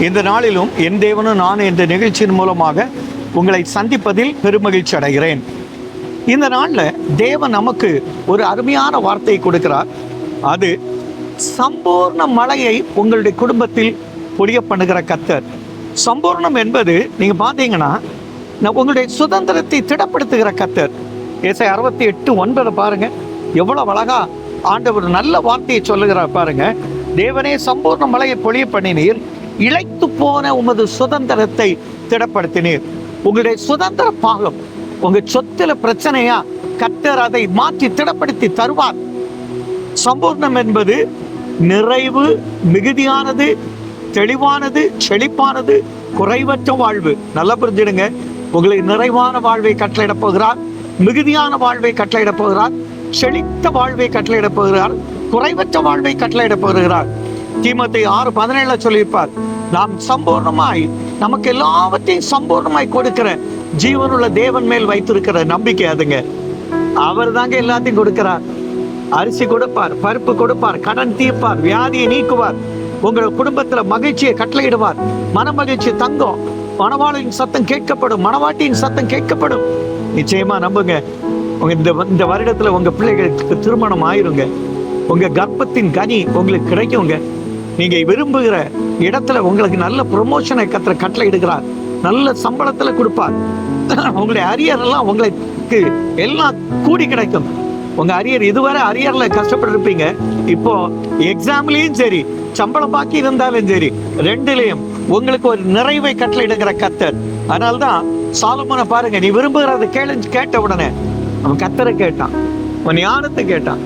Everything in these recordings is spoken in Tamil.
இந்த நாளிலும் என் தேவனும் நான் என்ற நிகழ்ச்சியின் மூலமாக உங்களை சந்திப்பதில் பெருமகிழ்ச்சி அடைகிறேன். இந்த நாளில் தேவன் நமக்கு ஒரு அருமையான வார்த்தையை கொடுக்கிறார். அது சம்பூர்ண மழையை உங்களுடைய குடும்பத்தில் பொழிய பண்ணுகிற கத்தர். சம்பூர்ணம் என்பது நீங்க பார்த்தீங்கன்னா உங்களுடைய சுதந்திரத்தை திடப்படுத்துகிற கத்தர். ஏசை அறுபத்தி எட்டு ஒன்பதை பாருங்க. எவ்வளவு அழகா ஆண்டவர் நல்ல வார்த்தையை சொல்லுகிறார் பாருங்க. தேவனே சம்பூர்ண மழையை பொழிய பண்ணினீர். இழைத்து போன உமது சுதந்திரத்தை திடப்படுத்தினீர். உங்களுடைய சுதந்திர பாகம் உங்க சொத்துல பிரச்சனையா கத்தர் அதை மாற்றி திடப்படுத்தி தருவார். சம்பூர்ணம் என்பது நிறைவு மிகுதியானது தெளிவானது செழிப்பானது குறைவற்ற வாழ்வு. நல்லா புரிஞ்சிடுங்க. உங்களை நிறைவான வாழ்வை கட்டளையிடப் போகிறார் மிகுதியான வாழ்வை கட்டளையிடப் போகிறார் செழித்த வாழ்வை கட்டளையிட போகிறார் குறைவற்ற வாழ்வை கட்டளையிட போகிறார். தீமத்தை ஆறு பதினேழுல சொல்லியிருப்பார். நாம் சம்பூர்ணமாய் நமக்கு எல்லாவற்றையும் சம்பூர்ணமாய் கொடுக்கிற ஜீவனுள்ள தேவன் மேல் வைத்திருக்கிற நம்பிக்கை அதுங்க. அவர் தாங்க எல்லாத்தையும் கொடுக்கிறார். அரிசி கொடுப்பார் பருப்பு கொடுப்பார் கடன் தீர்ப்பார் வியாதியை நீக்குவார் உங்கள் குடும்பத்துல மகிழ்ச்சியை கட்டளையிடுவார். மன மகிழ்ச்சி தங்கும். மணவாளின் சத்தம் கேட்கப்படும் மணவாட்டியின் சத்தம் கேட்கப்படும். நிச்சயமா நம்புங்க. உங்க இந்த இந்த வருடத்துல உங்க பிள்ளைகளுக்கு திருமணம் ஆயிருங்க. உங்க கர்ப்பத்தின் கனி உங்களுக்கு கிடைக்குங்க. நீங்க விரும்புகிற இடத்துல உங்களுக்கு நல்ல ப்ரொமோஷனை கத்துற கட்டளை எடுக்கிறார். நல்ல சம்பளத்துல கொடுப்பார். உங்களுடைய அரியர் எல்லாம் உங்களுக்கு எல்லாம் கூடி கிடைக்கும். உங்க அரியர் இதுவரை அரியர்ல கஷ்டப்பட்டு இருப்பீங்க இப்போ எக்ஸாம்லயும் சரி சம்பளம் பாக்கி இருந்தாலும் சரி ரெண்டுலயும் உங்களுக்கு ஒரு நிறைவை கட்டளையிடுகிற கத்தர் அதனால்தான் சாலமான பாருங்க நீ விரும்புகிறத கேளு கேட்ட உடனே அவன் கத்தரை கேட்டான். அவன் ஞானத்தை கேட்டான்.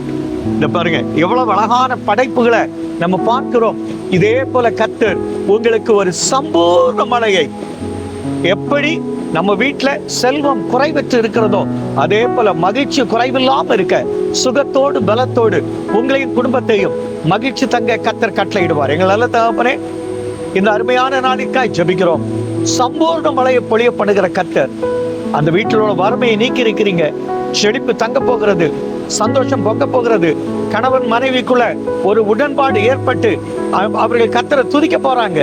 இந்த பாருங்க எவ்வளவு அழகான படைப்புகளை நம்ம பார்க்கிறோம் இதே போல கத்தர் உங்களுக்கு ஒரு சம்பூர்ண மலையை. எப்படி நம்ம வீட்டுல செல்வம் குறைவற்று இருக்கிறதோ அதே போல மகிழ்ச்சி குறைவில்லாம இருக்க சுகத்தோடு பலத்தோடு உங்களையும் குடும்பத்தையும் மகிழ்ச்சி தங்க கத்தர் கட்டளையிடுவார். எங்கள் நல்ல தகப்பனே இந்த அருமையான நாளிற்காய் ஜெபிக்கிறோம். சம்பூர்ண மழையை பொழிய பண்ணுகிற கத்தர் அந்த வீட்டிலோட வறுமையை நீக்கி இருக்கிறீங்க செழிப்பு தங்க போகிறது சந்தோஷம் பொங்க போகிறது கணவன் மனைவிக்குள்ள ஒரு உடன்பாடு ஏற்பட்டு அவர்கள் கத்தரை துதிக்க போறாங்க.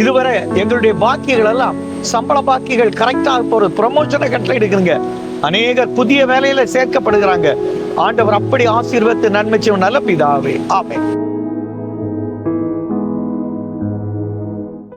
இதுவரை எங்களுடைய பாக்கியங்கள் எல்லாம் சம்பள பாக்கிகள் கரெக்டாக போறது ப்ரமோஷனை கட்டளை எடுக்கிறீங்க அநேகர் புதிய வேலையில சேர்க்கப்படுகிறாங்க. ஆண்டவர் அப்படி ஆசீர்வத்து நன்மை செய்யும் நல்ல பிதாவே. ஆமே